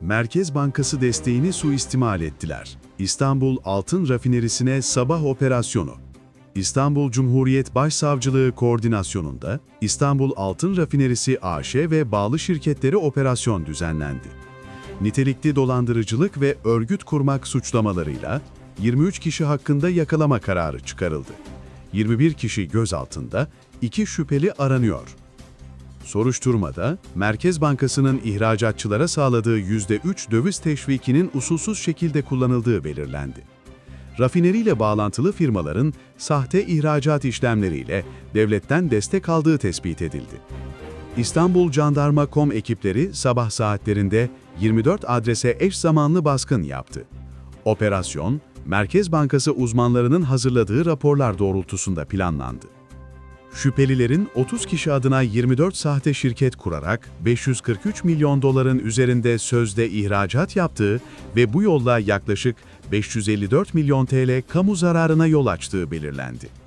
Merkez Bankası desteğini suistimal ettiler. İstanbul Altın Rafinerisi'ne sabah operasyonu. İstanbul Cumhuriyet Başsavcılığı koordinasyonunda İstanbul Altın Rafinerisi AŞ ve bağlı şirketleri operasyon düzenlendi. Nitelikli dolandırıcılık ve örgüt kurmak suçlamalarıyla 23 kişi hakkında yakalama kararı çıkarıldı. 21 kişi gözaltında, 2 şüpheli aranıyor. Soruşturmada, Merkez Bankası'nın ihracatçılara sağladığı %3 döviz teşvikinin usulsüz şekilde kullanıldığı belirlendi. Rafineriyle bağlantılı firmaların sahte ihracat işlemleriyle devletten destek aldığı tespit edildi. İstanbul Jandarma.com ekipleri sabah saatlerinde 24 adrese eş zamanlı baskın yaptı. Operasyon, Merkez Bankası uzmanlarının hazırladığı raporlar doğrultusunda planlandı. Şüphelilerin 30 kişi adına 24 sahte şirket kurarak 543 milyon doların üzerinde sözde ihracat yaptığı ve bu yolla yaklaşık 554 milyon TL kamu zararına yol açtığı belirlendi.